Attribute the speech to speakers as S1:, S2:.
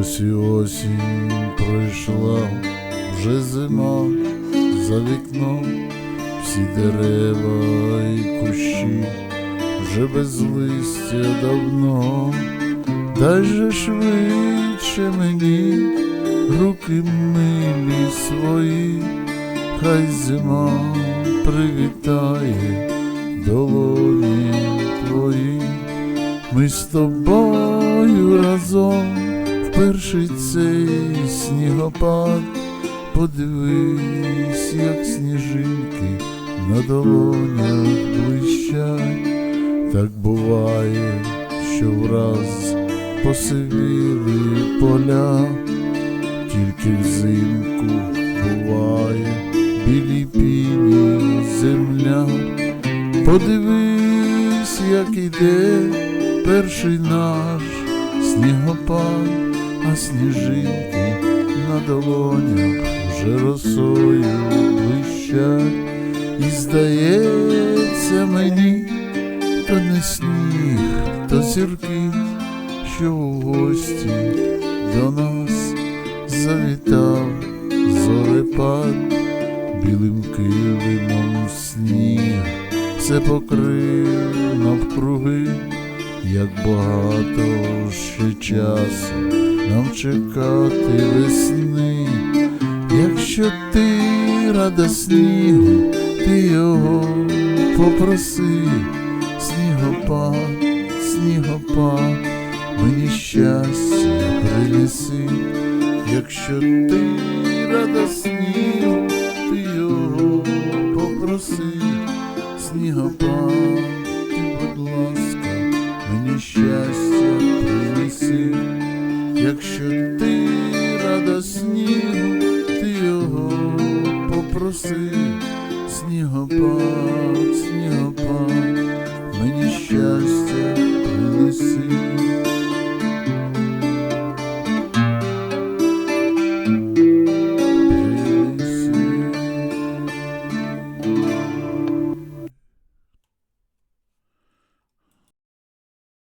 S1: Ось і осінь пройшла, вже зима за вікном, всі дерева і кущі вже без листя давно, дай же швидше мені руки милі свої, хай зима привітає долоні твої. Ми з тобою разом перший цей снігопад, подивись, як сніжинки на долонях блищать, так буває, що враз посивіли поля, тільки взимку буває білі піні земля. Подивись, як іде перший наш снігопад, а сніжинки на долонях вже росою блищать, і здається мені, то не сніг, то зірки, що в гості до нас завітав зорепад білим килимом сніг все покрив навкруги, як багато ще часу нам чекати весни, якщо ти рада снігу, ти його попроси, снігопад, снігопад, мені щастя принеси, якщо ти рада снігу, ти його попроси. Снігопад, ти, будь ласка, мені щастя якщо ти рада снігу, ти його попроси,